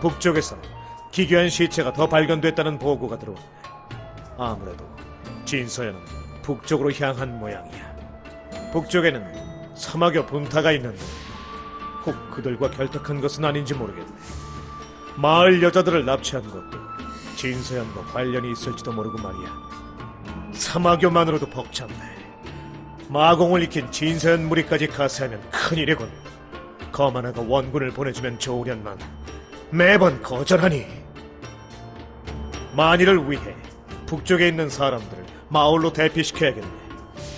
북쪽에서 기괴한 시체가 더 발견됐다는 보고가 들어왔네. 아무래도 진서연은 북쪽으로 향한 모양이야. 북쪽에는 사마교 분타가 있는데 혹 그들과 결탁한 것은 아닌지 모르겠네. 마을 여자들을 납치한 것도 진서연과 관련이 있을지도 모르고 말이야. 사마교만으로도 벅찬데 마공을 익힌 진서연 무리까지 가세하면 큰일이군. 거만아가 원군을 보내주면 좋으련만 매번 거절하니 만일을 위해 북쪽에 있는 사람들을 마을로 대피시켜야겠네.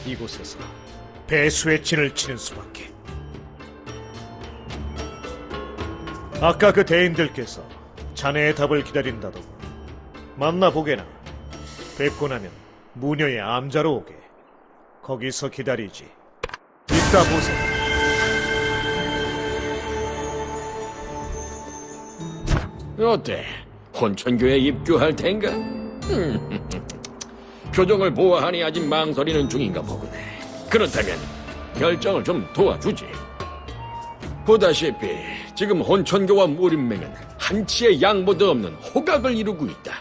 이곳에서 배수의 진을 치는 수밖에. 아까 그 대인들께서 자네의 답을 기다린다더군. 만나보게나. 뵙고 나면 무녀의 암자로 오게. 거기서 기다리지. 이따 보세요. 어때? 혼천교에 입교할 텐가? 음, 표정을 보아하니 아직 망설이는 중인가 보구네. 그렇다면 결정을 좀 도와주지. 보다시피 지금 혼천교와 무림맹은 한치의 양보도 없는 호각을 이루고 있다.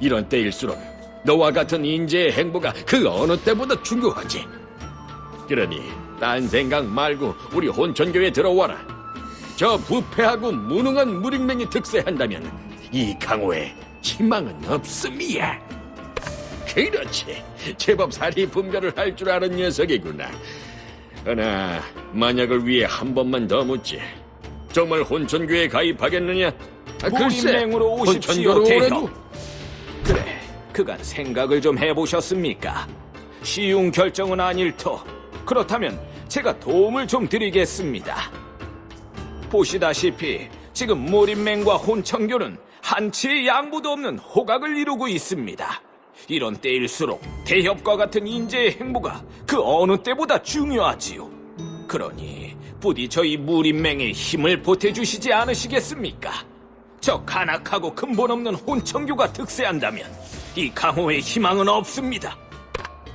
이런 때일수록 너와 같은 인재의 행보가 그 어느 때보다 중요하지. 그러니 딴 생각 말고 우리 혼천교에 들어와라. 저 부패하고 무능한 무림맹이 득세한다면 이 강호에 희망은 없음이야. 그렇지. 제법 사리 분별을 할 줄 아는 녀석이구나. 그러나 만약을 위해 한 번만 더 묻지. 정말 혼천교에 가입하겠느냐? 아, 무림맹으로 오십시오, 혼천교로. 오라고? 그래, 그간 생각을 좀 해보셨습니까? 쉬운 결정은 아닐 터. 그렇다면 제가 도움을 좀 드리겠습니다. 보시다시피 지금 모림맹과 혼청교는 한치의 양보도 없는 호각을 이루고 있습니다. 이런 때일수록 대협과 같은 인재의 행보가 그 어느 때보다 중요하지요. 그러니 부디 저희 무림맹에 힘을 보태주시지 않으시겠습니까? 저 간악하고 근본 없는 혼청교가 득세한다면 이 강호의 희망은 없습니다.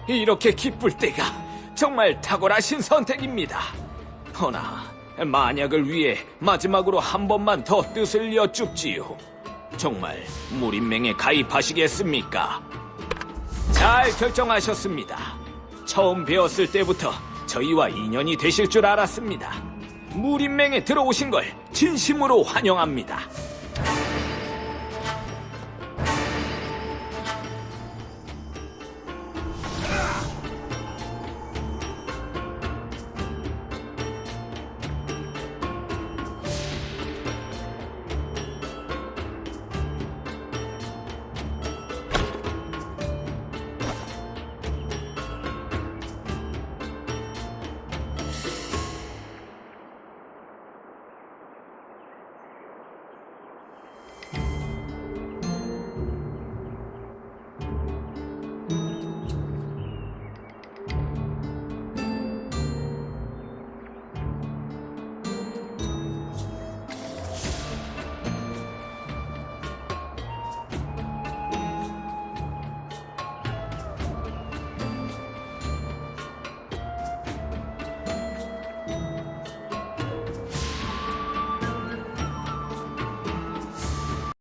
이렇게 기쁠 때가 정말 탁월하신 선택입니다. 허나 만약을 위해 마지막으로 한 번만 더 뜻을 여쭙지요. 정말 무림맹에 가입하시겠습니까? 잘 결정하셨습니다. 처음 배웠을 때부터 저희와 인연이 되실 줄 알았습니다. 무림맹에 들어오신 걸 진심으로 환영합니다.